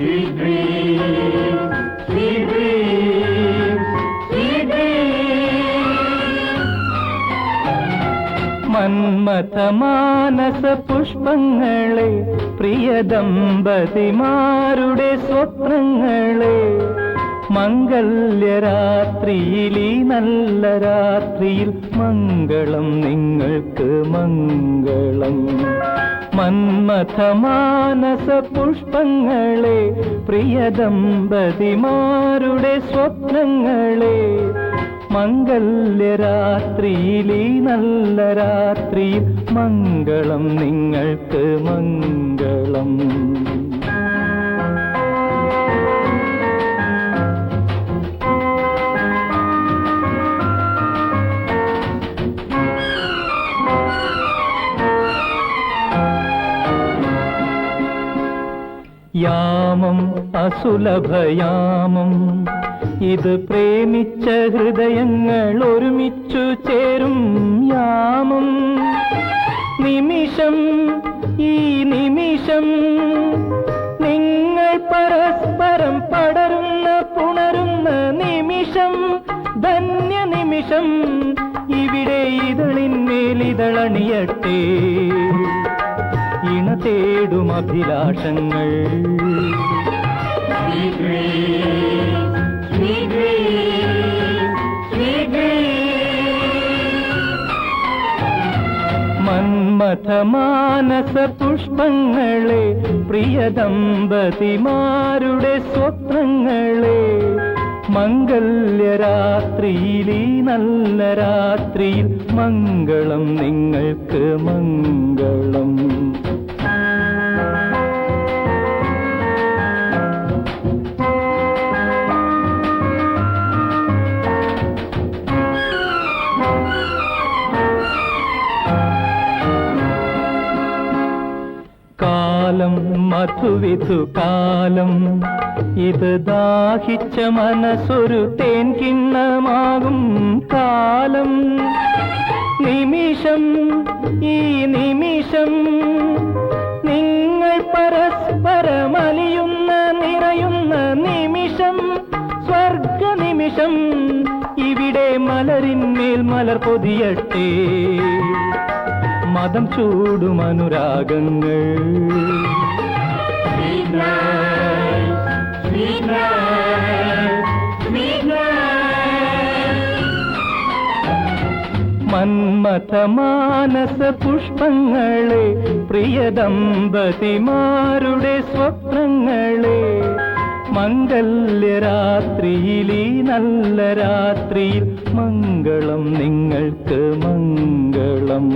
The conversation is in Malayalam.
sweet dreams, sweet dreams, മന്മഥമാനസ പുഷ്പങ്ങളെ സ്വപ്നങ്ങളെ മംഗല്യരാത്രിയിൽ ഈ നല്ല രാത്രിയിൽ മംഗളം നിങ്ങൾക്ക് മംഗളം. മന്മഥമാനസ പുഷ്പങ്ങളെ പ്രിയ ദമ്പതിമാരുടെ സ്വപ്നങ്ങളെ. മംഗല്യരാത്രിയിൽ ഈ നല്ല രാത്രിയിൽ മംഗളം നിങ്ങൾക്ക് മംഗളം. യാമം അസുലഭയാമം. ഇത് പ്രേമിച്ച ഹൃദയങ്ങൾ ഒരുമിച്ചു ചേരും യാമം. നിമിഷം ഈ നിമിഷം നിങ്ങൾ പരസ്പരം പടരുന്ന പുണരുന്ന നിമിഷം ധന്യ നിമിഷം ഇവിടെ ഇതളിന്മേലിതളണിയട്ടെ ഇണ തേടും അഭിലാഷങ്ങൾ. മന്മഥമാനസ പുഷ്പങ്ങളെ പ്രിയ ദമ്പതിമാരുടെ സ്വപ്നങ്ങളെ. മംഗല്യരാത്രിയിൽ ഈ നല്ല രാത്രിയിൽ മംഗളം നിങ്ങൾക്ക് മംഗളം. മധുവിധു കാലം ഇത് ദാഹിച്ച മനസ്സൊരു തേൻ കിണ്ണമാകും കാലം. നിമിഷം ഈ നിമിഷം നിങ്ങൾ പരസ്പരമലിയുന്ന നിറയുന്ന നിമിഷം സ്വർഗ നിമിഷം ഇവിടെ മലരിന്മേൽ മലർ പൊതിയട്ടെ. മതം ചൂടും അനുരാഗങ്ങൾ മന്മഥമാനസ പുഷ്പങ്ങളെ പ്രിയ ദമ്പതിമാരുടെ സ്വപ്നങ്ങളെ. മംഗല്യരാത്രിയിൽ ഈ നല്ല രാത്രിയിൽ മംഗളം നിങ്ങൾക്ക് മംഗളം.